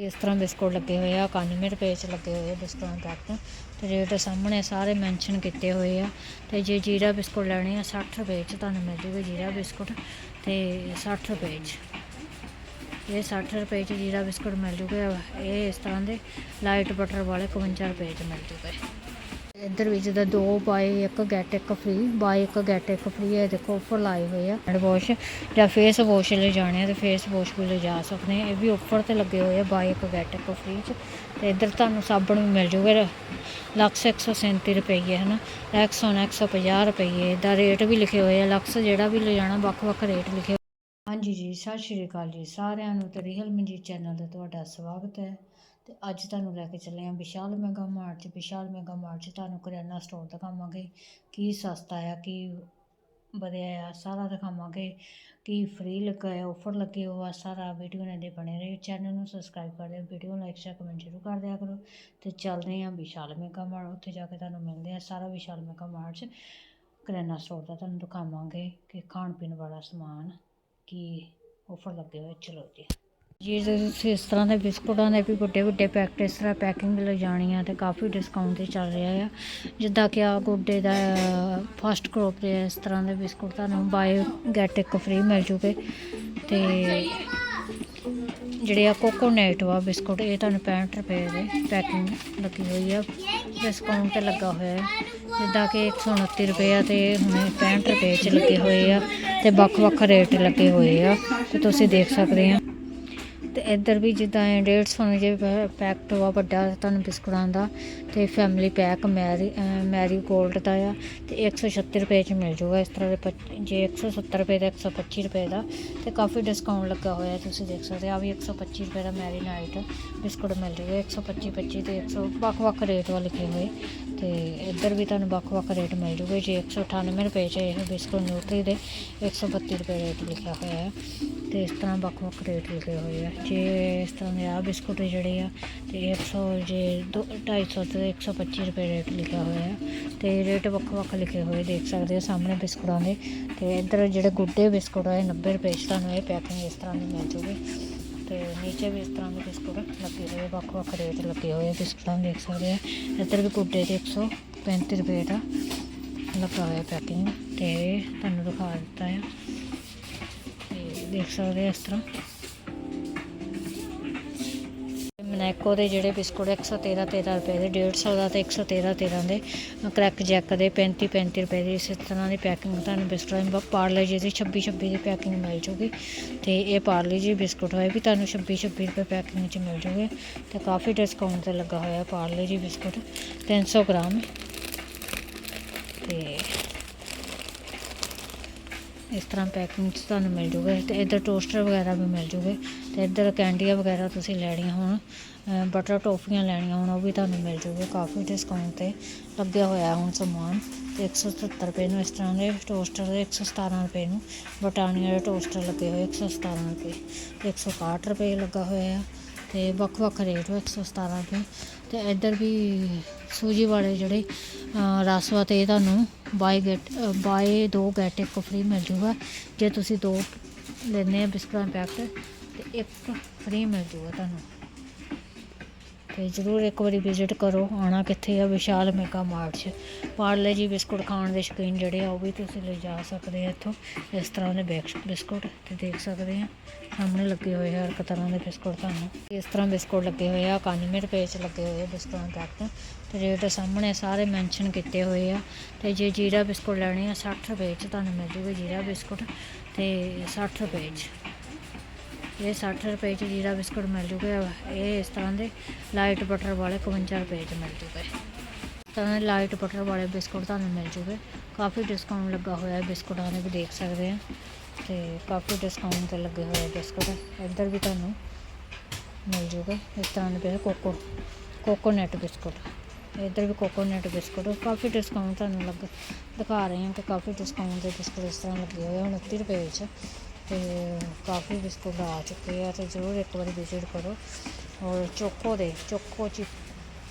ਇਸ ਤਰ੍ਹਾਂ ਬਿਸਕੁਟ ਲੱਗੇ ਹੋਏ ਆ 91 ਰੁਪਏ ਚ ਲੱਗੇ ਹੋਏ ਆ ਬਿਸਕੁਟਾਂ ਦੇ ਪੈਕਟ ਤੇ ਰੇਟ ਸਾਹਮਣੇ ਸਾਰੇ ਮੈਂਸ਼ਨ ਕੀਤੇ ਹੋਏ ਆ। ਤੇ ਜੇ ਜੀਰਾ ਬਿਸਕੁਟ ਲੈਣੇ ਆ 60 ਰੁਪਏ ਚ ਤੁਹਾਨੂੰ ਮਿਲ ਜੂਗਾ ਜੀਰਾ ਬਿਸਕੁਟ। ਤੇ 60 ਰੁਪਏ ਚ, ਇਹ 60 ਰੁਪਏ ਚ ਜੀਰਾ ਬਿਸਕੁਟ ਮਿਲ ਜੂਗਾ। ਇਹ ਇਸ ਤਰ੍ਹਾਂ ਦੇ ਲਾਈਟ ਬਟਰ ਵਾਲੇ 51 ਰੁਪਏ ਚ ਮਿਲ ਜੂਗਾ। ਇੱਧਰ ਵਿੱਚ ਜਿਹਦਾ ਦੋ ਬਾਏ ਇੱਕ ਗੈਟ ਇੱਕ ਫ੍ਰੀ ਬਾਏ ਇੱਕ ਗੈਟ ਇੱਕ ਫ੍ਰੀ ਹੈ ਦੇਖੋ ਉੱਪਰ ਲਾਏ ਹੋਏ ਆ। ਹੈਂਡ ਵਾਸ਼ ਜਾਂ ਫੇਸ ਵਾਸ਼ ਲੈ ਜਾਣੇ ਆ ਤੇ ਫੇਸ ਵਾਸ਼ ਵੀ ਲੈ ਜਾ ਸਕਦੇ ਆ। ਇਹ ਵੀ ਉੱਪਰ ਤੇ ਲੱਗੇ ਹੋਏ ਆ ਬਾਏ ਇੱਕ ਗੈਟ ਇੱਕ ਫ੍ਰੀ ਚ। ਤੇ ਇੱਧਰ ਤੁਹਾਨੂੰ ਸਾਬਣ ਵੀ ਮਿਲ ਜੂਗਾ। ਲਕਸ 137 ਰੁਪਏ ਹੈ ਨਾ ਐਕਸਨ 150 ਰੁਪਏ ਦਾ ਰੇਟ ਵੀ ਲਿਖੇ ਹੋਏ ਆ। ਲਕਸ ਜਿਹੜਾ ਵੀ ਲੈ ਜਾਣਾ, ਵੱਖ-ਵੱਖ ਰੇਟ ਲਿਖੇ ਹਾਂਜੀ ਜੀ, ਸਤਿ ਸ਼੍ਰੀ ਅਕਾਲ ਜੀ ਸਾਰਿਆਂ ਨੂੰ ਤੇ ਰੀਅਲ ਮਨਜੀਤ ਚੈਨਲ ਤੇ ਤੁਹਾਡਾ ਸਵਾਗਤ ਹੈ। ਤੇ ਅੱਜ ਤੁਹਾਨੂੰ ਲੈ ਕੇ ਚੱਲੇ ਹਾਂ ਵਿਸ਼ਾਲ ਮੈਗਾ ਮਾਰਟ। 'ਚ ਵਿਸ਼ਾਲ ਮੈਗਾ ਮਾਰਟ 'ਚ ਤੁਹਾਨੂੰ ਕਰਿਆਨਾ ਸਟੋਰ ਦਿਖਾਵਾਂਗੇ, ਕੀ ਸਸਤਾ ਆ, ਕੀ ਵਧੀਆ ਆ, ਸਾਰਾ ਦਿਖਾਵਾਂਗੇ, ਕੀ ਫ੍ਰੀ ਲੱਗਾ ਹੈ ਆਫਰ ਲੱਗੇ ਹੋ ਸਾਰਾ ਵੀਡੀਓ ਨਾਲ ਦੇ ਬਣੇ ਰਹੇ। ਚੈਨਲ ਨੂੰ ਸਬਸਕ੍ਰਾਈਬ ਕਰ ਦਿਓ ਵੀਡੀਓ ਲਾਈਕ ਸ਼ੇਅਰ ਕਮੈਂਟ ਜ਼ਰੂਰ ਕਰ ਦਿਆ ਕਰੋ। ਤੇ ਚੱਲਦੇ ਹਾਂ ਵਿਸ਼ਾਲ ਮੈਗਾ ਮਾਰਟ, ਉੱਥੇ ਜਾ ਕੇ ਤੁਹਾਨੂੰ ਮਿਲਦੇ ਆ ਸਾਰਾ ਵਿਸ਼ਾਲ ਮੈਗਾ ਮਾਰਟ 'ਚ। ਕਰਿਆਨਾ ਸਟੋਰ ਦਾ ਤੁਹਾਨੂੰ ਦਿਖਾਵਾਂਗੇ ਕਿ ਖਾਣ ਪੀਣ ਵਾਲਾ ਸਮਾਨ ਕੀ ਆਫਰ ਲੱਗੇ ਹੋਏ ਚਲੋ ਜੀ। ਜੇ ਤੁਸੀਂ ਇਸ ਤਰ੍ਹਾਂ ਦੇ ਬਿਸਕੁਟਾਂ ਦੇ ਵੀ ਵੱਡੇ ਵੱਡੇ ਪੈਕਟ ਇਸ ਤਰ੍ਹਾਂ ਪੈਕਿੰਗ ਲੈ ਜਾਣੀ ਆ ਤੇ ਕਾਫੀ ਡਿਸਕਾਊਂਟ ਤੇ ਚੱਲ ਰਿਹਾ ਆ। ਜਿੱਦਾਂ ਕਿ ਆ ਗੁੱਡੇ ਦਾ ਫਸਟ ਕਰੋਪ ਦੇ ਇਸ ਤਰ੍ਹਾਂ ਦੇ ਬਿਸਕੁਟ ਤੁਹਾਨੂੰ ਬਾਏ ਗੈਟ ਇੱਕ ਫ੍ਰੀ ਮਿਲ ਜੂਗੇ। ਤੇ ਜਿਹੜੇ ਆ ਕੋਕੋਨਟ ਵਾ ਬਿਸਕੁਟ, ਇਹ ਤੁਹਾਨੂੰ 65 ਰੁਪਏ ਦੇ ਪੈਕਿੰਗ ਲੱਗੀ ਹੋਈ ਆ। ਡਿਸਕਾਊਂਟ ਤੇ ਲੱਗਾ ਹੋਇਆ ਹੈ ਜਿੱਦਾਂ ਕਿ 129 ਰੁਪਏ ਆ ਤੇ ਹੁਣ 65 ਰੁਪਏ ਚ ਲੱਗੇ ਹੋਏ ਆ ਤੇ ਵੱਖ-ਵੱਖ ਰੇਟ ਲੱਗੇ ਹੋਏ ਆ। ਤੇ ਤੁਸੀਂ ਦੇਖ ਸਕਦੇ ਆ। ਤੇ ਇੱਧਰ ਵੀ ਜਿੱਦਾਂ ਇਹ 150 ਜੇ ਪੈਕਟ ਵਾ ਵੱਡਾ ਤੁਹਾਨੂੰ ਬਿਸਕੁਟਾਂ ਦਾ ਤੇ family pack Marie Marie gold ਦਾ ਆ ਤੇ 136 ਰੁਪਏ ਚ ਮਿਲ ਜੂਗਾ ਇਸ ਤਰ੍ਹਾਂ ਦੇ ਪੱਚ- ਜੇ 170 ਰੁਪਏ ਦਾ 125 ਰੁਪਏ ਦਾ ਤੇ ਕਾਫੀ ਡਿਸਕਾਊਂਟ ਲੱਗਾ ਹੋਇਆ ਤੁਸੀਂ ਦੇਖ ਸਕਦੇ ਆ। ਵੀ 125 ਰੁਪਏ ਦਾ ਮੈਰੀ ਨਾਈਟ ਬਿਸਕੁਟ ਮਿਲ ਜਾਊਗਾ 125 25 ਤੇ 100 ਵੱਖ-ਵੱਖ ਰੇਟ ਵਾ ਲਿਖੇ ਹੋਏ ਤੇ ਇੱਧਰ ਵੀ ਤੁਹਾਨੂੰ ਵੱਖ-ਵੱਖ ਰੇਟ ਮਿਲ ਜੂਗੇ, ਜੇ 198 ਰੁਪਏ ਚ ਇਹ ਬਿਸਕੁਟ ਨਿਊਟਰੀ ਦੇ 132 ਰੁਪਏ ਰੇਟ ਲਿਖਿਆ ਹੋਇਆ ਹੈ ਤੇ ਇਸ ਤਰ੍ਹਾਂ ਵੱਖ-ਵੱਖ ਰੇਟ ਲਿਖੇ ਹੋਏ ਆ। ਜੇ ਇਸ ਤਰ੍ਹਾਂ ਦੇ ਆ ਬਿਸਕੁਟ ਜਿਹੜੇ ਆ, ਤੇ 100 ਜੇ ਦੋ 250 ਤੇ 125 ਰੁਪਏ ਰੇਟ ਲਿਖਿਆ ਹੋਇਆ ਹੈ। ਤੇ ਰੇਟ ਵੱਖ-ਵੱਖ ਲਿਖੇ ਹੋਏ ਦੇਖ ਸਕਦੇ ਹੋ ਸਾਹਮਣੇ ਬਿਸਕੁਟਾਂ ਦੇ। ਤੇ ਇੱਧਰ ਜਿਹੜੇ ਗੁੱਡੇ ਬਿਸਕੁਟ ਆ, ਇਹ 90 ਰੁਪਏ 'ਚ ਤੁਹਾਨੂੰ ਇਹ ਪੈਕਿੰਗ ਇਸ ਤਰ੍ਹਾਂ ਦੀ ਮਿਲ ਜੂਗੀ। ਤੇ ਨੀਚੇ ਵੀ ਇਸ ਤਰ੍ਹਾਂ ਦੇ ਬਿਸਕੁਟ ਲੱਗੇ ਹੋਏ ਵੱਖ-ਵੱਖ ਰੇਟ ਲੱਗੇ ਹੋਏ ਬਿਸਕੁਟਾਂ ਦੇ ਦੇਖ ਸਕਦੇ ਆ ਇੱਧਰ ਵੀ ਗੁੱਡੇ ਦੇ 135 ਰੁਪਏ ਦਾ ਲੱਗਾ ਹੋਇਆ ਪੈਕਿੰਗ। ਤੇ ਤੁਹਾਨੂੰ ਦਿਖਾ ਦਿੱਤਾ ਹੈ ਤੇ ਦੇਖ ਸਕਦੇ ਆ ਇਸ ਤਰ੍ਹਾਂ ਨੈਕੋ ਦੇ ਜਿਹੜੇ ਬਿਸਕੁਟ 113 13 ਰੁਪਏ ਦੇ 150 ਦਾ ਤੇ 113 13 ਦੇ ਕਰੈਕ ਜੈਕ ਦੇ 35 35 ਰੁਪਏ ਦੀ, ਇਸ ਤਰ੍ਹਾਂ ਦੀ ਪੈਕਿੰਗ ਤੁਹਾਨੂੰ ਬਿਸਕੁਟ ਦੀ ਪਾਰਲੇ ਜੀ ਦੀ 26 26 ਦੀ ਪੈਕਿੰਗ ਮਿਲ ਜੂਗੀ। ਤੇ ਇਹ ਪਾਰਲੇ ਜੀ ਬਿਸਕੁਟ ਹੋਏ ਵੀ ਤੁਹਾਨੂੰ 26 26 ਰੁਪਏ ਪੈਕਿੰਗ 'ਚ ਮਿਲ ਜੂਗੇ। ਤੇ ਕਾਫੀ ਡਿਸਕਾਊਂਟ ਤੇ ਲੱਗਾ ਹੋਇਆ ਪਾਰਲੇ ਜੀ ਬਿਸਕੁਟ 300 ਗ੍ਰਾਮ। ਤੇ ਇਸ ਤਰ੍ਹਾਂ ਪੈਕਿੰਗ 'ਚ ਤੁਹਾਨੂੰ ਮਿਲ ਜੂਗਾ ਤੇ ਇੱਧਰ ਟੋਸਟਰ ਵਗੈਰਾ ਵੀ ਮਿਲ ਜੂਗੇ ਤੇ ਇੱਧਰ ਕੈਂਡੀਆਂ ਵਗੈਰਾ ਤੁਸੀਂ ਲੈਣੀਆਂ ਹੋਣ ਬਟਰ ਟੋਫੀਆਂ ਲੈਣੀਆਂ ਹੋਣ, ਉਹ ਵੀ ਤੁਹਾਨੂੰ ਮਿਲ ਜੂਗੇ ਕਾਫੀ ਡਿਸਕਾਊਂਟ ਤੇ ਲੱਗਿਆ ਹੋਇਆ ਹੁਣ ਸਮਾਨ ਤੇ 170 ਰੁਪਏ ਨੂੰ ਇਸ ਤਰ੍ਹਾਂ ਦੇ ਟੋਸਟਰ ਦੇ 117 ਰੁਪਏ ਨੂੰ ਬਟਾਨੀਆ ਦੇ ਟੋਸਟਰ ਲੱਗੇ ਹੋਏ 117 ਰੁਪਏ ਤੇ 161 ਰੁਪਏ ਲੱਗਾ ਹੋਇਆ ਆ ਤੇ ਵੱਖ ਵੱਖ ਰੇਟ ਵਾ 117 ਰੁਪਏ ਤੇ ਇੱਧਰ ਵੀ ਸੂਜੀ ਵਾਲੇ ਜਿਹੜੇ, ਅਹ, ਰਸਵਾ ਤੇ ਤੁਹਾਨੂੰ ਬਾਏ ਗੈਟ ਬਾਏ ਦੋ ਗੈਟ ਇੱਕ ਫ੍ਰੀ ਮਿਲ ਜੂਗਾ। ਜੇ ਤੁਸੀਂ ਦੋ ਲੈਂਦੇ ਆ ਬਿਸਕੁਟਾਂ ਪੈਕਟ, ਤੇ ਇੱਕ ਫ੍ਰੀ ਮਿਲ ਜੂਗਾ ਤੁਹਾਨੂੰ। ਤੇ ਜ਼ਰੂਰ ਇੱਕ ਵਾਰੀ ਵਿਜ਼ਿਟ ਕਰੋ ਆਣਾ ਕਿੱਥੇ ਆ ਵਿਸ਼ਾਲ ਮੇਗਾ ਮਾਰਟ 'ਚ। ਪਾਰਲੇ ਜੀ ਬਿਸਕੁਟ ਖਾਣ ਦੇ ਸ਼ੌਕੀਨ ਜਿਹੜੇ ਆ, ਉਹ ਵੀ ਤੁਸੀਂ ਲੈ ਜਾ ਸਕਦੇ ਆ ਇੱਥੋਂ। ਇਸ ਤਰ੍ਹਾਂ ਦੇ ਬੈਕ ਬਿਸਕੁਟ ਤੇ ਦੇਖ ਸਕਦੇ ਆ। ਸਾਹਮਣੇ ਲੱਗੇ ਹੋਏ ਆ, ਹਰ ਇੱਕ ਤਰ੍ਹਾਂ ਦੇ ਬਿਸਕੁਟ ਤੁਹਾਨੂੰ। ਇਸ ਤਰ੍ਹਾਂ ਬਿਸਕੁਟ ਲੱਗੇ ਹੋਏ ਆ 91 ਰੁਪਏ 'ਚ ਲੱਗੇ ਹੋਏ ਆ ਬਿਸਕੁਟਾਂ ਤੱਕ ਪੈਕਟ। ਤੇ ਰੇਟ ਸਾਹਮਣੇ ਸਾਰੇ ਮੈਂਸ਼ਨ ਕੀਤੇ ਹੋਏ ਆ। ਤੇ ਜੇ ਜੀਰਾ ਬਿਸਕੁਟ ਲੈਣੇ ਆ 60 ਰੁਪਏ 'ਚ ਤੁਹਾਨੂੰ ਮਿਲ ਜੂਗਾ ਜੀਰਾ ਬਿਸਕੁਟ। ਤੇ 60 ਰੁਪਏ 'ਚ। ਇਹ 60 ਰੁਪਏ ਚ ਜੀਰਾ ਬਿਸਕੁਟ ਮਿਲ ਜੂਗਾ, ਇਹ ਇਸ ਤਰ੍ਹਾਂ ਦੇ ਲਾਈਟ ਬਟਰ ਵਾਲੇ 51 ਰੁਪਏ ਚ ਮਿਲ ਜੂਗੇ। ਇਸ ਤਰ੍ਹਾਂ ਦੇ ਲਾਈਟ ਬਟਰ ਵਾਲੇ ਬਿਸਕੁਟ ਤੁਹਾਨੂੰ ਮਿਲ ਜੂਗੇ। ਕਾਫੀ ਡਿਸਕਾਊਂਟ ਲੱਗਾ ਹੋਇਆ ਹੈ ਬਿਸਕੁਟਾਂ ਦੇ, ਵੀ ਦੇਖ ਸਕਦੇ ਆ ਤੇ ਕਾਫੀ ਡਿਸਕਾਊਂਟ ਤੇ ਲੱਗੇ ਹੋਏ ਬਿਸਕੁਟ। ਇੱਧਰ ਵੀ ਤੁਹਾਨੂੰ ਮਿਲ ਜੂਗਾ, ਇਸ ਤਰ੍ਹਾਂ ਦੇ ਬਿਸਕੁਟ ਕੋਕੋ ਕੋਕੋਨਟ ਬਿਸਕੁਟ। ਇੱਧਰ ਵੀ ਕੋਕੋਨਟ ਬਿਸਕੁਟ। ਕਾਫੀ ਡਿਸਕਾਊਂਟ ਤੁਹਾਨੂੰ ਲੱਗ, ਦਿਖਾ ਰਹੇ ਹਾਂ ਕਿ ਕਾਫੀ ਡਿਸਕਾਊਂਟ ਦੇ ਬਿਸਕੁਟ ਇਸ ਤਰ੍ਹਾਂ ਲੱਗੇ ਹੋਏ ਆ 29 ਰੁਪਏ ਵਿੱਚ। ਤੇ ਕਾਫੀ ਬਿਸਕੁਟ ਆ ਚੁੱਕੇ ਆ ਤੇ ਜ਼ਰੂਰ ਇੱਕ ਵਾਰੀ ਵਿਜ਼ਿਟ ਕਰੋ। ਔਰ ਚੋਕੋ ਦੇ, ਚੋਕੋ ਚਿਪ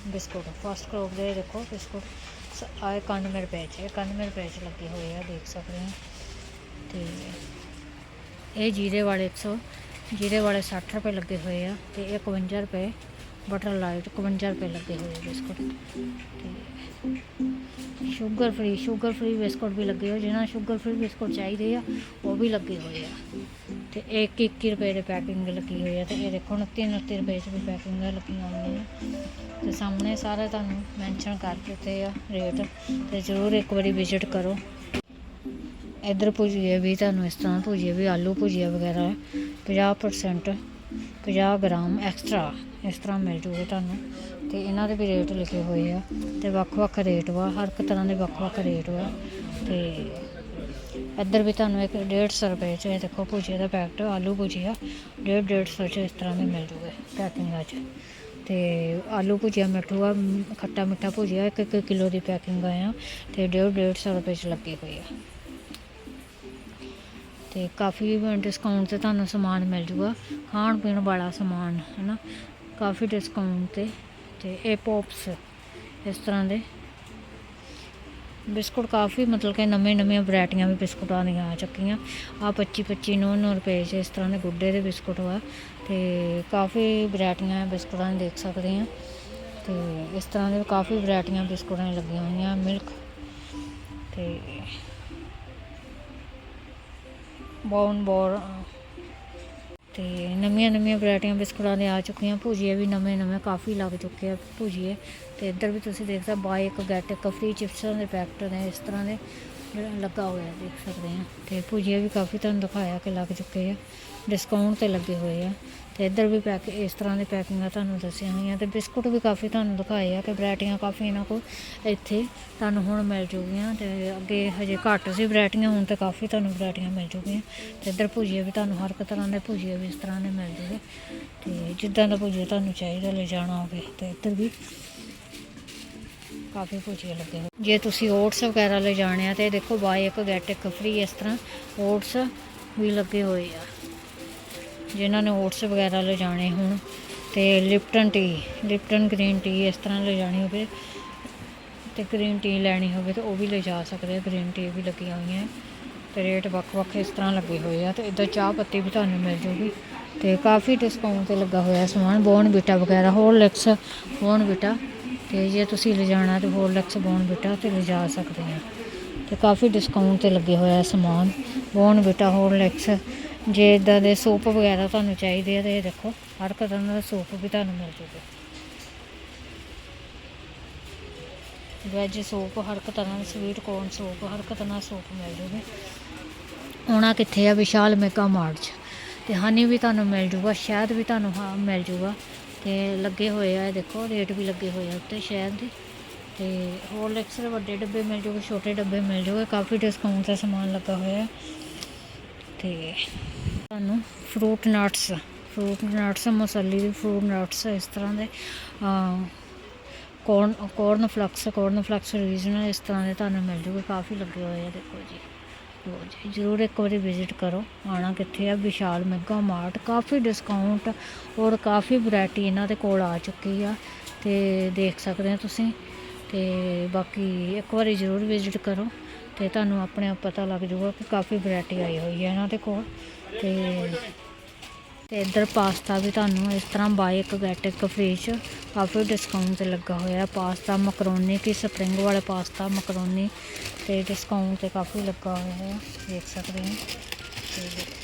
ਬਿਸਕੁਟ ਫਸਟ ਕ੍ਰੋਪ ਦੇ ਦੇਖੋ ਬਿਸਕੁਟ। ਸ- ਆਹ 91 ਰੁਪਏ ਚ ਇਹ 91 ਰੁਪਏ ਚ ਲੱਗੇ ਹੋਏ ਆ, ਦੇਖ ਸਕਦੇ ਹੋ। ਤੇ ਇਹ ਜੀਰੇ ਵਾਲੇ 100 ਜੀਰੇ ਵਾਲੇ 60 ਰੁਪਏ ਲੱਗੇ ਹੋਏ ਆ ਤੇ ਇਹ 51 ਰੁਪਏ ਬਟਰ ਲਾਈਟ 51 ਰੁਪਏ ਲੱਗੇ ਹੋਏ ਆ ਬਿਸਕੁਟ। ਤੇ sugar free sugar free biscuit ਵੀ ਲੱਗੇ ਹੋਏ ਜਿਹਨਾਂ ਸ਼ੂਗਰ ਫ੍ਰੀ ਬਿਸਕੁਟ ਚਾਹੀਦੇ ਆ, ਉਹ ਵੀ ਲੱਗੇ ਹੋਏ ਆ। ਤੇ ਇੱਕ 21 ਰੁਪਏ ਦੇ ਪੈਕਿੰਗ ਲੱਗੀ ਹੋਈ ਆ, ਤੇ ਇਹ ਦੇਖੋ 29 29 ਰੁਪਏ ਚ ਵੀ ਪੈਕਿੰਗ ਲੱਗੀਆਂ ਹੋਈਆਂ ਆ। ਤੇ ਸਾਹਮਣੇ ਸਾਰੇ ਤੁਹਾਨੂੰ ਮੈਂਸ਼ਨ ਕਰ ਦਿੱਤੇ ਆ ਰੇਟ, ਤੇ ਜ਼ਰੂਰ ਇੱਕ ਵਾਰੀ ਵਿਜ਼ਿਟ ਕਰੋ। ਇੱਧਰ ਭੁਜੀਏ ਵੀ, ਤੁਹਾਨੂੰ ਇਸ ਤਰ੍ਹਾਂ ਭੁਜੀਏ ਵੀ, ਆਲੂ ਭੁਜੀਆ ਵਗੈਰਾ 50% 50 ਗ੍ਰਾਮ ਐਕਸਟਰਾ ਇਸ ਤਰ੍ਹਾਂ ਮਿਲ ਜੂਗੇ ਤੁਹਾਨੂੰ। ਤੇ ਇਹਨਾਂ ਦੇ ਵੀ ਰੇਟ ਲਿਖੇ ਹੋਏ ਆ। ਤੇ ਵੱਖ-ਵੱਖ ਰੇਟ ਵਾ, ਹਰ ਇੱਕ ਤਰ੍ਹਾਂ ਦੇ ਵੱਖ-ਵੱਖ ਰੇਟ ਵਾ। ਤੇ ਇੱਧਰ ਵੀ ਤੁਹਾਨੂੰ ਇੱਕ 150 ਰੁਪਏ ਚ, ਇਹ ਦੇਖੋ ਭੁਜੀਆ ਦਾ ਪੈਕਟ, ਆਲੂ ਭੁਜੀਆ 1.5 150 ਚ ਇਸ ਤਰ੍ਹਾਂ ਦੇ ਮਿਲ ਜੂਗੇ ਪੈਕਿੰਗਾਂ ਚ। ਤੇ ਆਲੂ ਭੁਜੀਆ ਮਿੱਠੂ ਆ, ਖੱਟਾ ਮਿੱਠਾ ਭੁਜੀਆ, ਇੱਕ ਇੱਕ ਕਿਲੋ ਦੀ ਪੈਕਿੰਗ ਆ ਤੇ 1.5 150 ਰੁਪਏ ਚ ਲੱਗੀ ਹੋਈ ਆ। ਤੇ ਕਾਫੀ ਡਿਸਕਾਊਂਟ ਤੇ ਤੁਹਾਨੂੰ ਸਮਾਨ ਮਿਲ ਜੂਗਾ। ਖਾਣ ਪੀਣ ਵਾਲਾ ਸਮਾਨ ਹੈ ਨਾ ਕਾਫੀ ਡਿਸਕਾਊਂਟ ਤੇ ਤੇ ਇਹ ਪੌਪਸ ਇਸ ਤਰ੍ਹਾਂ ਦੇ। ਬਿਸਕੁਟ ਕਾਫੀ ਮਤਲਬ ਕਿ ਨਵੇਂ ਨਵੀਆਂ ਵੈਰਾਈਟੀਆਂ ਵੀ ਬਿਸਕੁਟਾਂ ਦੀਆਂ ਆ ਚੁੱਕੀਆਂ। ਆ 25 25 9 9 ਰੁਪਏ 'ਚ ਇਸ ਤਰ੍ਹਾਂ ਦੇ ਗੁੱਡੇ ਦੇ ਬਿਸਕੁਟ ਵਾ। ਤੇ ਕਾਫੀ ਵੈਰਾਈਟੀਆਂ ਬਿਸਕੁਟਾਂ ਦੇਖ ਸਕਦੇ ਆ। ਤੇ ਇਸ ਤਰ੍ਹਾਂ ਦੇ ਕਾਫੀ ਵੈਰਾਈਟੀਆਂ ਬਿਸਕੁਟਾਂ ਲੱਗੀਆਂ ਹੋਈਆਂ ਮਿਲਕ ਤੇ ਬੌਨ ਬੌਰ ਤੇ ਨਵੀਆਂ ਨਵੀਆਂ ਵੈਰਾਈਟੀਆਂ ਬਿਸਕੁਟਾਂ ਦੇ ਆ ਚੁੱਕੀਆਂ। ਭੁਜੀਏ ਵੀ ਨਵੇਂ ਨਵੇਂ ਕਾਫੀ ਲੱਗ ਚੁੱਕੇ ਆ ਭੁਜੀਏ। ਤੇ ਇੱਧਰ ਵੀ ਤੁਸੀਂ ਦੇਖ ਸਕਦੇ ਬਾਈ ਇੱਕ ਗੈਟ ਇੱਕ ਫ੍ਰੀ ਚਿਪਸਾਂ ਦੇ ਪੈਕਟ ਨੇ, ਇਸ ਤਰ੍ਹਾਂ ਦੇ ਜਿਹੜਾ ਲੱਗਾ ਹੋਇਆ ਦੇਖ ਸਕਦੇ ਆ ਤੇ ਭੁਜੀਏ ਵੀ ਕਾਫੀ ਤੁਹਾਨੂੰ ਦਿਖਾਇਆ ਕਿ ਲੱਗ ਚੁੱਕੇ ਆ ਡਿਸਕਾਊਂਟ ਤੇ ਲੱਗੇ ਹੋਏ ਆ। ਤੇ ਇੱਧਰ ਵੀ ਪੈਕ ਇਸ ਤਰ੍ਹਾਂ ਦੇ ਪੈਕਿੰਗਾਂ ਤੁਹਾਨੂੰ ਦੱਸੀਆਂ ਹੋਈਆਂ ਤੇ ਬਿਸਕੁਟ ਵੀ ਕਾਫੀ ਤੁਹਾਨੂੰ ਦਿਖਾਏ ਆ ਕਿ ਵੈਰਾਈਟੀਆਂ ਕਾਫੀ ਇਹਨਾਂ ਕੋਲ ਇੱਥੇ ਤੁਹਾਨੂੰ ਹੁਣ ਮਿਲ ਜੂਗੀਆਂ ਤੇ ਅੱਗੇ ਹਜੇ ਘੱਟ ਸੀ ਵੈਰਾਈਟੀਆਂ ਹੁਣ ਤੇ ਕਾਫੀ ਤੁਹਾਨੂੰ ਵੈਰਾਈਟੀਆਂ ਮਿਲ ਜੂਗੀਆਂ ਤੇ ਇੱਧਰ ਭੁਜੀਆ ਵੀ ਤੁਹਾਨੂੰ ਹਰ ਇੱਕ ਤਰ੍ਹਾਂ ਦੇ ਭੁਜੀਏ ਵੀ ਇਸ ਤਰ੍ਹਾਂ ਦੇ ਮਿਲ ਜੂਗੇ ਤੇ ਜਿੱਦਾਂ ਦਾ ਭੁਜੀਆ ਤੁਹਾਨੂੰ ਚਾਹੀਦਾ ਲੈ ਜਾਣਾ ਹੋਵੇ ਤੇ ਇੱਧਰ ਵੀ ਕਾਫੀ ਭੁਜੀਏ ਲੱਗੇ ਹੋਏ। ਜੇ ਤੁਸੀਂ ਓਟਸ ਵਗੈਰਾ ਲੈ ਜਾਣੇ ਆ ਤੇ ਦੇਖੋ ਬਾਏ ਇੱਕ ਗੈਟ ਇੱਕ ਫ੍ਰੀ ਇਸ ਤਰ੍ਹਾਂ ਓਟਸ ਵੀ ਲੱਗੇ ਹੋਏ ਆ। ਜਿਨ੍ਹਾਂ ਨੇ ਓਟਸ ਵਗੈਰਾ ਲਿਜਾਣੇ ਹੋਣ ਤੇ Lipton tea, Lipton green tea ਇਸ ਤਰ੍ਹਾਂ ਲਿਜਾਣੀ ਹੋਵੇ ਤੇ ਗ੍ਰੀਨ ਟੀ ਲੈਣੀ ਹੋਵੇ ਤਾਂ ਉਹ ਵੀ ਲਿਜਾ ਸਕਦੇ ਆ, ਗ੍ਰੀਨ ਟੀ ਵੀ ਲੱਗੀਆਂ ਹੋਈਆਂ ਤੇ ਰੇਟ ਵੱਖ-ਵੱਖ ਇਸ ਤਰ੍ਹਾਂ ਲੱਗੇ ਹੋਏ ਆ ਤੇ ਇੱਧਰ ਚਾਹ ਪੱਤੀ ਵੀ ਤੁਹਾਨੂੰ ਮਿਲ ਜੂਗੀ ਤੇ ਕਾਫੀ ਡਿਸਕਾਊਂਟ ਤੇ ਲੱਗਾ ਹੋਇਆ ਸਮਾਨ, ਬੋਨ ਬੀਟਾ ਵਗੈਰਾ ਹੋਰਲਿਕਸ ਬੋਨ ਬੀਟਾ ਤੇ ਜੇ ਤੁਸੀਂ ਲਿਜਾਣਾ ਤੇ ਹੋਰਲਿਕਸ ਬੋਨ ਬੀਟਾ ਤੇ ਲਿਜਾ ਸਕਦੇ ਆ ਤੇ ਕਾਫੀ ਡਿਸਕਾਊਂਟ ਤੇ ਲੱਗੇ ਹੋਇਆ ਸਮਾਨ, ਬੋਨ ਬੀਟਾ ਹੋਰਲਿਕਸ ਜੇ ਇਦਾਂ ਦੇ ਸੂਪ ਵਗੈਰਾ ਤੁਹਾਨੂੰ ਚਾਹੀਦੇ ਆ ਤੇ ਇਹ ਦੇਖੋ, ਹਰ ਇੱਕ ਤਰ੍ਹਾਂ ਦਾ ਸੂਪ ਵੀ ਤੁਹਾਨੂੰ ਮਿਲ ਜੂਗਾ। ਵੈਜ ਸੂਪ, ਹਰ ਇੱਕ ਤਰ੍ਹਾਂ ਦਾ ਸਵੀਟ ਕੋਰਨ ਸੂਪ, ਹਰ ਇੱਕ ਤਰ੍ਹਾਂ ਦਾ ਸੂਪ ਮਿਲ ਜੂਗੇ। ਆਉਣਾ ਕਿੱਥੇ ਆ? ਵਿਸ਼ਾਲ ਮੈਗਾ ਮਾਰਟ 'ਚ। ਤੇ ਹਨੀ ਵੀ ਤੁਹਾਨੂੰ ਮਿਲ ਜੂਗਾ, ਸ਼ਹਿਦ ਵੀ ਤੁਹਾਨੂੰ, ਹਾਂ, ਮਿਲ ਜੂਗਾ। ਤੇ ਲੱਗੇ ਹੋਏ ਆ, ਇਹ ਦੇਖੋ, ਰੇਟ ਵੀ ਲੱਗੇ ਹੋਏ ਆ ਉੱਤੇ ਸ਼ਹਿਦ ਦੇ। ਤੇ ਹੋਰਲਿਕਸ ਦੇ ਵੱਡੇ ਡੱਬੇ ਮਿਲ ਜੂਗੇ, ਛੋਟੇ ਡੱਬੇ ਮਿਲ ਜੂਗੇ, ਕਾਫੀ ਡਿਸਕਾਊਂਟ ਦਾ ਸਮਾਨ ਲੱਗਾ ਹੋਇਆ। ਹੈ ਤੇ ਤੁਹਾਨੂੰ fruit nuts fruit nuts muesli ਦੇ ਫਰੂਟ ਨਟਸ ਇਸ ਤਰ੍ਹਾਂ ਦੇ corn corn flakes corn flakes regional ਇਸ ਤਰ੍ਹਾਂ ਦੇ ਤੁਹਾਨੂੰ ਮਿਲ ਜੂਗੇ, ਕਾਫੀ ਲੱਗੇ ਹੋਏ ਆ, ਦੇਖੋ ਜੀ। ਲਓ ਜੀ, ਜ਼ਰੂਰ ਇੱਕ ਵਾਰੀ ਵਿਜ਼ਿਟ ਕਰੋ ਆਣਾ ਕਿੱਥੇ ਆ? ਵਿਸ਼ਾਲ ਮੈਗਾ ਮਾਰਟ, ਕਾਫੀ ਡਿਸਕਾਊਂਟ ਔਰ ਕਾਫੀ ਵੈਰਾਈਟੀ ਇਹਨਾਂ ਦੇ ਕੋਲ ਆ ਚੁੱਕੀ ਆ, ਤੇ ਦੇਖ ਸਕਦੇ ਆ ਤੁਸੀਂ, ਤੇ ਬਾਕੀ ਇੱਕ ਵਾਰੀ ਜ਼ਰੂਰ ਵਿਜ਼ਿਟ ਕਰੋ। ਤੇ ਤੁਹਾਨੂੰ ਆਪਣੇ ਆਪ ਪਤਾ ਲੱਗ ਜਾਊਗਾ ਕਿ ਕਾਫੀ ਵੈਰਾਈਟੀ ਆਈ ਹੋਈ ਹੈ ਇਹਨਾਂ ਦੇ ਕੋਲ। ਤੇ ਤੇ ਇੱਧਰ ਪਾਸਤਾ ਵੀ ਤੁਹਾਨੂੰ ਇਸ ਤਰ੍ਹਾਂ ਬਾਏ ਇੱਕ ਗੈਟ ਇੱਕ ਫ੍ਰੀ 'ਚ ਕਾਫੀ ਡਿਸਕਾਊਂਟ ਤੇ ਲੱਗਾ ਹੋਇਆ ਪਾਸਤਾ, ਮਕਰੋਨੀ, ਕੀ ਸਪਰਿੰਗ ਵਾਲੇ ਪਾਸਤਾ, ਮਕਰੋਨੀ ਤੇ ਡਿਸਕਾਊਂਟ ਤੇ ਕਾਫੀ ਲੱਗਾ ਹੋਇਆ ਹੈ, ਦੇਖ ਸਕਦੇ ਹੋ। ਤੇ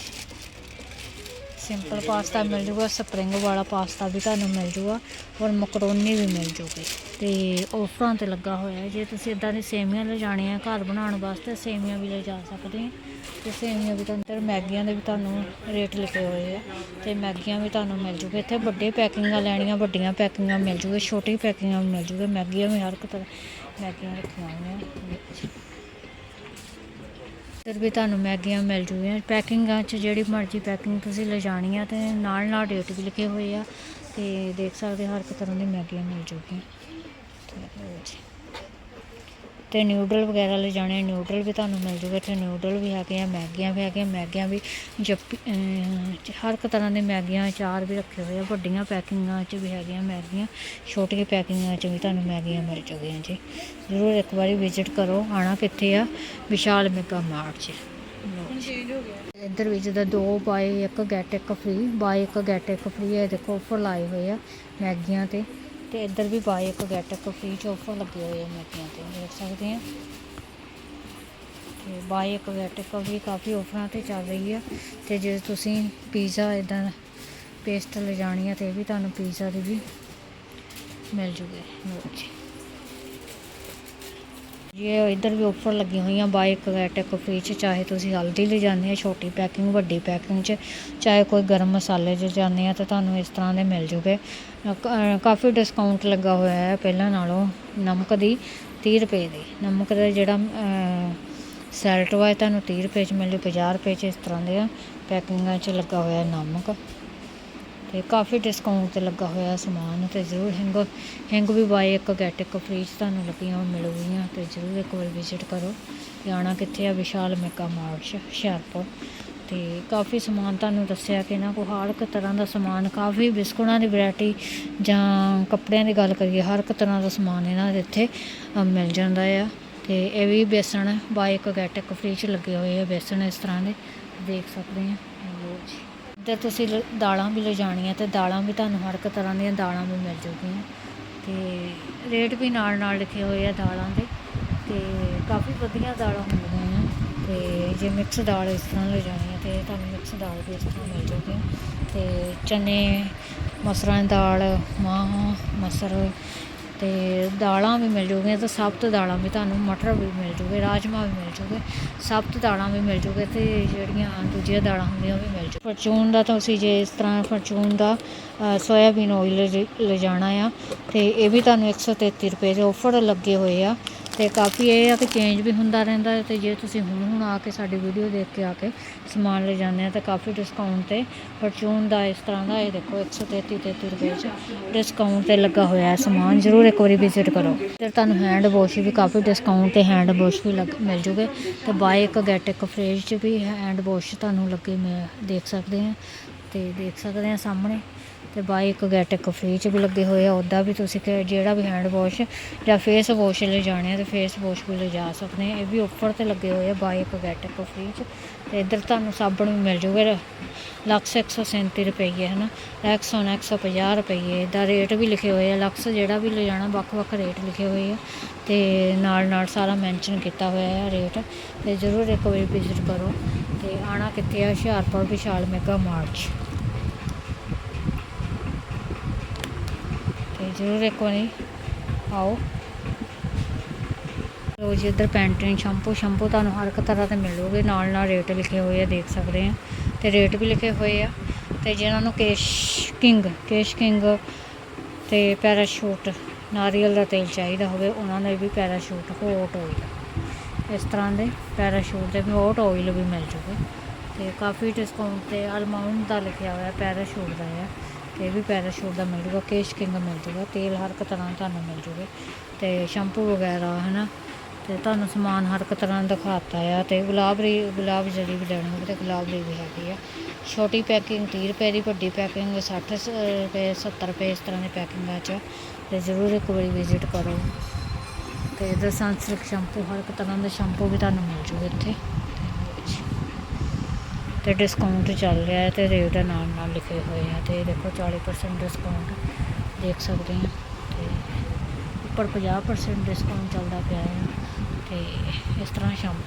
ਸਿੰਪਲ ਪਾਸਤਾ ਮਿਲ ਜੂਗਾ, ਸਪਰਿੰਗ ਵਾਲਾ ਪਾਸਤਾ ਵੀ ਤੁਹਾਨੂੰ ਮਿਲ ਜੂਗਾ ਔਰ ਮਕਰੋਨੀ ਵੀ ਮਿਲ ਜੂਗੀ। ਤੇ ਆਫਰਾਂ ਤੇ ਲੱਗਾ ਹੋਇਆ ਜੇ ਤੁਸੀਂ ਇਦਾਂ ਦੀ ਸੇਮੀਆਂ ਲੈ ਜਾਣੀਆਂ ਘਰ ਬਣਾਉਣ ਵਾਸਤੇ, ਸੇਮੀਆਂ ਵੀ ਲੈ ਜਾ ਸਕਦੇ ਆ ਤੇ ਸੇਮੀਆਂ ਵੀ ਤੁਹਾਨੂੰ ਮੈਗੀਆਂ ਦੇ ਵੀ ਤੁਹਾਨੂੰ ਰੇਟ ਲਿਖੇ ਹੋਏ ਆ। ਤੇ ਮੈਗੀਆਂ ਵੀ ਤੁਹਾਨੂੰ ਮਿਲ ਜੂਗੇ। ਇੱਥੇ ਵੱਡੇ ਪੈਕਿੰਗਾਂ ਲੈਣੀਆਂ, ਵੱਡੀਆਂ ਪੈਕਿੰਗਾਂ ਮਿਲ ਜੂਗੇ ਛੋਟੀ ਪੈਕਿੰਗਾਂ ਮਿਲ ਜੂਗੇ ਮੈਗੀਆਂ ਵੀ ਹਰ ਇੱਕ ਤਰ੍ਹਾਂ, ਮੈਗੀਆਂ ਰੱਖੀਆਂ ਹੋਈਆਂ ਇੱਧਰ ਵੀ ਤੁਹਾਨੂੰ ਮੈਗੀਆਂ ਮਿਲ ਜੂਗੀਆਂ। ਪੈਕਿੰਗਾਂ 'ਚ ਜਿਹੜੀ ਮਰਜ਼ੀ ਪੈਕਿੰਗ ਤੁਸੀਂ ਲਿਜਾਣੀ ਆ ਤੇ ਨਾਲ ਨਾਲ ਰੇਟ ਵੀ ਲਿਖੇ ਹੋਏ ਆ ਤੇ ਦੇਖ ਸਕਦੇ ਹਰ ਇੱਕ ਤਰ੍ਹਾਂ ਦੀ ਮੈਗੀਆਂ ਮਿਲ ਜੂਗੀਆਂ। ਤੇ ਨਿਊਡਲ ਵਗੈਰਾ ਲੈ ਜਾਣੇ ਨਿਊਡਲ ਵੀ ਤੁਹਾਨੂੰ ਮਿਲ ਜੂਗਾ ਇੱਥੇ। ਨਿਊਡਲ ਵੀ ਹੈਗੇ ਆ, ਮੈਗੀਆਂ ਵੀ ਹੈਗੀਆਂ। ਮੈਗੀਆਂ ਵੀ ਜੱਪੀ ਹਰ ਇੱਕ ਤਰ੍ਹਾਂ ਦੀ ਮੈਗੀਆਂ ਚਾਰ ਵੀ ਰੱਖੇ ਹੋਏ ਆ। ਵੱਡੀਆਂ ਪੈਕਿੰਗਾਂ 'ਚ ਵੀ ਹੈਗੀਆਂ ਮੈਗੀਆਂ। ਛੋਟੀਆਂ ਪੈਕਿੰਗਾਂ 'ਚ ਵੀ ਤੁਹਾਨੂੰ ਮੈਗੀਆਂ ਮਿਲ ਜੂਗੀਆਂ ਜੀ। ਜ਼ਰੂਰ ਇੱਕ ਵਾਰੀ ਵਿਜ਼ਿਟ ਕਰੋ। ਆਣਾ ਕਿੱਥੇ ਆ? ਵਿਸ਼ਾਲ ਮੈਗਾ ਮਾਰਟ 'ਚ। ਇੱਧਰ ਵੀ ਜਿੱਦਾਂ ਦੋ ਬਾਏ ਇੱਕ ਗੈਟ ਇੱਕ ਫ੍ਰੀ ਬਾਏ ਇੱਕ ਗੈਟ ਇੱਕ ਫ੍ਰੀ ਹੈ ਦੇਖੋ ਆਫਰ ਲਾਏ ਹੋਏ ਆ ਮੈਗੀਆਂ ਤੇ। ਤੇ ਇੱਧਰ ਵੀ ਬਾਏ ਇੱਕ ਗੈਟ ਇੱਕ ਫ੍ਰੀ ਚ ਆਫਰ ਲੱਗੇ ਹੋਏ ਆ ਮੈਟੀਆਂ ਤੇ, ਦੇਖ ਸਕਦੇ ਆ। ਤੇ ਬਾਏ ਇੱਕ ਗੈਟ ਇੱਕ ਵੀ ਕਾਫੀ ਆਫਰਾਂ ਤੇ ਚੱਲ ਰਹੀ ਆ। ਤੇ ਜੇ ਤੁਸੀਂ ਪੀਜ਼ਾ ਇਦਾਂ ਪੇਸਟ ਲਿਜਾਣੀ ਆ, ਤੇ ਇਹ ਵੀ ਤੁਹਾਨੂੰ ਪੀਜ਼ਾ ਦੀ ਵੀ ਮਿਲ ਜੂਗੇ। ਲਓ ਇਹ ਇੱਧਰ ਵੀ ਆਫਰ ਲੱਗੀਆਂ ਹੋਈਆਂ ਬਾਏ ਇੱਕ ਗੈਟ ਇੱਕ ਫ੍ਰੀ ਚ, ਚਾਹੇ ਤੁਸੀਂ ਹਲਦੀ ਲੈ ਜਾਂਦੇ ਆ, ਛੋਟੀ ਪੈਕਿੰਗ ਵੱਡੀ ਪੈਕਿੰਗ ਚ, ਚਾਹੇ ਕੋਈ ਗਰਮ ਮਸਾਲੇ ਚ ਜਾਂਦੇ ਆ, ਤਾਂ ਤੁਹਾਨੂੰ ਇਸ ਤਰ੍ਹਾਂ ਦੇ ਮਿਲ ਜੂਗੇ। ਕਾਫੀ ਡਿਸਕਾਊਂਟ ਲੱਗਾ ਹੋਇਆ ਹੈ, ਪਹਿਲਾਂ ਨਾਲੋਂ ਨਮਕ ਦੀ 30 ਰੁਪਏ ਦੀ। ਨਮਕ ਦਾ ਜਿਹੜਾ ਸੈਲਟ ਵਾ ਤੁਹਾਨੂੰ 30 ਰੁਪਏ ਚ ਮਿਲੂ 50 ਰੁਪਏ ਚ ਇਸ ਤਰ੍ਹਾਂ ਦੇ ਪੈਕਿੰਗਾਂ ਚ ਲੱਗਾ ਹੋਇਆ ਨਮਕ। ਤੇ ਕਾਫੀ ਡਿਸਕਾਊਂਟ ਤੇ ਲੱਗਾ ਹੋਇਆ ਸਮਾਨ ਤੇ ਜ਼ਰੂਰ ਹਿੰਗ ਹਿੰਗ ਵੀ ਬਾਏ ਇੱਕ ਗੈਟ ਇੱਕ ਫ੍ਰੀ ਤੁਹਾਨੂੰ ਲੱਗੀਆਂ ਹੋਈਆਂ ਮਿਲੂਗੀਆਂ ਤੇ ਜ਼ਰੂਰ ਇੱਕ ਵਾਰ ਵਿਜ਼ਿਟ ਕਰੋ। ਤੇ ਆਉਣਾ ਕਿੱਥੇ ਆ? Vishal mega mart, Hoshiarpur. ਤੇ ਕਾਫੀ ਸਮਾਨ ਤੁਹਾਨੂੰ ਦੱਸਿਆ ਕਿ ਇਹਨਾਂ ਕੋਲ ਹਰ ਇੱਕ ਤਰ੍ਹਾਂ ਦਾ ਸਮਾਨ, ਕਾਫੀ ਬਿਸਕੁਟਾਂ ਦੀ ਵੈਰਾਈਟੀ ਜਾਂ ਕੱਪੜਿਆਂ ਦੀ ਗੱਲ ਕਰੀਏ, ਹਰ ਇੱਕ ਤਰ੍ਹਾਂ ਦਾ ਸਮਾਨ ਇਹਨਾਂ ਦੇ ਇੱਥੇ ਮਿਲ ਜਾਂਦਾ ਆ। ਤੇ ਇਹ ਵੀ ਬੇਸਣ ਬਾਏ ਇੱਕ ਗੈਟ ਇੱਕ ਫ੍ਰੀ 'ਚ ਲੱਗੇ ਹੋਏ ਆ ਬੇਸਣ ਇਸ ਤਰ੍ਹਾਂ ਦੇ, ਦੇਖ ਸਕਦੇ ਆ। ਜੀ ਤੁਸੀਂ ਲ- ਦਾਲਾਂ ਵੀ ਲਿਜਾਣੀਆਂ ਤਾਂ ਦਾਲਾਂ ਵੀ ਤੁਹਾਨੂੰ ਹਰ ਇੱਕ ਤਰ੍ਹਾਂ ਦੀਆਂ ਦਾਲਾਂ ਵੀ ਮਿਲ ਜੂਗੀਆਂ। ਅਤੇ ਰੇਟ ਵੀ ਨਾਲ ਨਾਲ ਲਿਖੇ ਹੋਏ ਆ ਦਾਲਾਂ ਦੇ। ਅਤੇ ਕਾਫੀ ਵਧੀਆ ਦਾਲਾਂ ਹੁੰਦੀਆਂ ਆ ਤੇ ਜੇ ਮਿਕਸ ਦਾਲ ਇਸ ਤਰ੍ਹਾਂ ਲਿਜਾਣੀ ਹੈ ਤਾਂ ਤੁਹਾਨੂੰ ਮਿਕਸ ਦਾਲ ਵੀ ਇਸ ਤਰ੍ਹਾਂ ਮਿਲ ਜੂਗੀ ਅਤੇ ਚਨੇ, ਮਸਰਾਂ ਦੀ ਦਾਲ, ਮਾਂਹ, ਮਸਰ ਤੇ ਦਾਲਾਂ ਵੀ ਮਿਲ ਜੂਗੀਆਂ ਤੇ ਸਬਤ ਦਾਲਾਂ ਵੀ ਤੁਹਾਨੂੰ, ਮਟਰ ਵੀ ਮਿਲ ਜੂਗੇ ਰਾਜਮਾ ਵੀ ਮਿਲ ਜੂਗੇ, ਸਬਤ ਦਾਲਾਂ ਵੀ ਮਿਲ ਜੂਗੇ ਤੇ ਜਿਹੜੀਆਂ ਦੂਜੀਆਂ ਦਾਲਾਂ ਹੁੰਦੀਆਂ ਉਹ ਵੀ ਮਿਲ ਜੂ ਫਰਚੂਨ ਦਾ ਤੁਸੀਂ ਜੇ ਇਸ ਤਰ੍ਹਾਂ ਫਰਚੂਨ ਦਾ ਸੋਇਆਬੀਨ ਆਇਲ ਲਿਜਾਣਾ ਆ ਤੇ ਇਹ ਵੀ ਤੁਹਾਨੂੰ 133 ਰੁਪਏ ਦੇ ਆਫਰ ਲੱਗੇ ਹੋਏ ਆ। ਤੇ ਕਾਫੀ ਇਹ ਆ ਕਿ ਚੇਂਜ ਵੀ ਹੁੰਦਾ ਰਹਿੰਦਾ ਹੈ ਤੇ ਜੇ ਤੁਸੀਂ ਹੁਣ ਹੁਣ ਆ ਕੇ ਸਾਡੀ ਵੀਡੀਓ ਦੇਖ ਕੇ ਆ ਕੇ ਸਮਾਨ ਲੈ ਜਾਂਦੇ ਆ ਤਾਂ ਕਾਫੀ ਡਿਸਕਾਊਂਟ ਤੇ ਫਰਚੂਨ ਦਾ ਇਸ ਤਰ੍ਹਾਂ ਦਾ ਇਹ ਦੇਖੋ 133 33 ਰੁਪਏ ਚ ਡਿਸਕਾਊਂਟ ਤੇ ਲੱਗਾ ਹੋਇਆ ਹੈ ਸਮਾਨ, ਜ਼ਰੂਰ ਇੱਕ ਵਾਰੀ ਵਿਜ਼ਿਟ ਕਰੋ। ਤੇ ਤੁਹਾਨੂੰ ਹੈਂਡ ਵਾਸ਼ ਵੀ ਕਾਫੀ ਡਿਸਕਾਊਂਟ ਤੇ ਹੈਂਡ ਵਾਸ਼ ਵੀ ਲੱਗ, ਮਿਲ ਜੂਗੇ। ਤੇ ਬਾਏ ਇੱਕ ਗੈਟ ਇੱਕ ਫ੍ਰੇਜ ਚ ਵੀ ਹੈਂਡ ਵਾਸ਼ ਤੁਹਾਨੂੰ ਲੱਗੇ ਮੈਂ ਦੇਖ ਸਕਦੇ ਆ ਤੇ ਦੇਖ ਸਕਦੇ ਆ ਸਾਹਮਣੇ। ਤੇ ਬਾਈ ਇੱਕ ਗੈਟ ਇੱਕ ਫ੍ਰੀ ਚ ਵੀ ਲੱਗੇ ਹੋਏ ਆ ਉੱਦਾਂ ਵੀ ਤੁਸੀਂ ਕਿ ਜਿਹੜਾ ਵੀ ਹੈਂਡ ਵਾਸ਼ ਜਾਂ ਫੇਸ ਵਾਸ਼ ਲੈ ਜਾਣੇ ਆ ਤੇ ਫੇਸ ਵਾਸ਼ ਵੀ ਲੈ ਜਾ ਸਕਦੇ ਆ। ਇਹ ਵੀ ਉੱਪਰ ਤੇ ਲੱਗੇ ਹੋਏ ਆ, ਬਾਈ ਇੱਕ ਗੈਟ ਇੱਕ ਫ੍ਰੀ ਚ ਤੇ ਇੱਧਰ ਤੁਹਾਨੂੰ ਸਾਬਣ ਵੀ ਮਿਲ ਜੂਗਾ ਲਕਸ 137 ਰੁਪਏ ਹੈ ਨਾ ਐਕਸਨ 150 ਰੁਪਏ ਦਾ ਰੇਟ ਵੀ ਲਿਖੇ ਹੋਏ ਆ ਲਕਸ ਜਿਹੜਾ ਵੀ ਲੈ ਜਾਣਾ ਵੱਖ-ਵੱਖ ਰੇਟ ਲਿਖੇ ਹੋਏ ਆ ਤੇ ਨਾਲ ਨਾਲ ਸਾਰਾ ਮੈਂਸ਼ਨ ਕੀਤਾ ਹੋਇਆ ਆ ਰੇਟ ਤੇ ਜ਼ਰੂਰ ਇੱਕ ਵਾਰੀ ਵਿਜ਼ਿਟ ਕਰੋ ਤੇ ਆਣਾ ਕਿੱਥੇ ਆ, ਹੁਸ਼ਿਆਰਪੁਰ ਵਿਸ਼ਾਲ ਮੈਗਾ ਮਾਰਚ ਤੇ ਜ਼ਰੂਰ ਇੱਕ ਵਾਰੀ ਆਓ। ਲੋ ਜੀ ਇੱਧਰ ਪੈਂਟਿਨ ਸ਼ੈਂਪੂ ਸ਼ੈਂਪੂ ਤੁਹਾਨੂੰ ਹਰ ਇੱਕ ਤਰ੍ਹਾਂ ਦੇ ਮਿਲੂਗੇ। ਨਾਲ ਨਾਲ ਰੇਟ ਲਿਖੇ ਹੋਏ ਆ, ਦੇਖ ਸਕਦੇ ਆ। ਤੇ ਰੇਟ ਵੀ ਲਿਖੇ ਹੋਏ ਆ। ਤੇ ਜਿਹਨਾਂ ਨੂੰ ਕੇਸ਼ ਕਿੰਗ ਕੇਸ਼ ਕਿੰਗ ਤੇ ਪੈਰਾਸ਼ੂਟ ਨਾਰੀਅਲ ਦਾ ਤੇਲ ਚਾਹੀਦਾ ਹੋਵੇ, ਉਹਨਾਂ ਨੂੰ ਵੀ ਪੈਰਾਸ਼ੂਟ ਹੋਟ ਆਇਲ ਇਸ ਤਰ੍ਹਾਂ ਦੇ ਪੈਰਾਸ਼ੂਟ ਦੇ ਵੀ ਹੋਟ ਆਇਲ ਵੀ ਮਿਲ ਜੂਗਾ। ਤੇ ਕਾਫੀ ਡਿਸਕਾਊਂਟ ਤੇ ਅਲਮਾਉਂਟ ਦਾ ਲਿਖਿਆ ਹੋਇਆ ਪੈਰਾਸ਼ੂਟ ਦਾ ਆ। ਤੇ ਇਹ ਵੀ ਪੈਰਾਸ਼ੂਟ ਦਾ ਮਿਲ ਜੂਗਾ, ਕੇਸ਼ ਕਿੰਗ ਮਿਲ ਜੂਗਾ, ਤੇਲ ਹਰ ਇੱਕ ਤਰ੍ਹਾਂ ਤੁਹਾਨੂੰ ਮਿਲ ਜੂਗੇ ਤੇ ਸ਼ੈਂਪੂ ਵਗੈਰਾ, ਹਨਾ? ਤੇ ਤੁਹਾਨੂੰ ਸਮਾਨ ਹਰ ਇੱਕ ਤਰ੍ਹਾਂ ਦਿਖਾਤਾ ਆ ਤੇ ਗੁਲਾਬ ਰੀ, ਗੁਲਾਬ ਜੜੀ ਵੀ ਲੈਣੀ ਹੋਵੇ ਤੇ ਗੁਲਾਬ ਦੀ ਵੀ ਹੈਗੀ ਆ। ਛੋਟੀ ਪੈਕਿੰਗ 30 ਰੁਪਏ ਦੀ, ਵੱਡੀ ਪੈਕਿੰਗ 60 ਸ- ਰੁਪਏ 70 ਰੁਪਏ ਇਸ ਤਰ੍ਹਾਂ ਦੀ ਪੈਕਿੰਗਾਂ 'ਚ ਤੇ ਜ਼ਰੂਰ ਇੱਕ ਵਾਰੀ ਵਿਜ਼ਿਟ ਕਰੋ। ਤੇ ਇਹਦਾ ਸਨਸਿਲਕ ਸ਼ੈਂਪੂ, ਹਰ ਇੱਕ ਤਰ੍ਹਾਂ ਦਾ ਸ਼ੈਂਪੂ ਵੀ ਤੁਹਾਨੂੰ ਮਿਲ ਜੂਗਾ ਇੱਥੇ। ਤੇ ਡਿਸਕਾਊਂਟ ਚੱਲ ਰਿਹਾ ਹੈ ਤੇ ਰੇਟ ਨਾਲ ਨਾਲ ਲਿਖੇ ਹੋਏ ਆ ਤੇ ਦੇਖੋ 40% ਡਿਸਕਾਊਂਟ ਦੇਖ ਸਕਦੇ ਆ ਤੇ ਉੱਪਰ 50% ਡਿਸਕਾਊਂਟ ਚੱਲਦਾ ਪਿਆ ਹੈ ਤੇ ਇਸ ਤਰ੍ਹਾਂ ਸ਼ਾਮ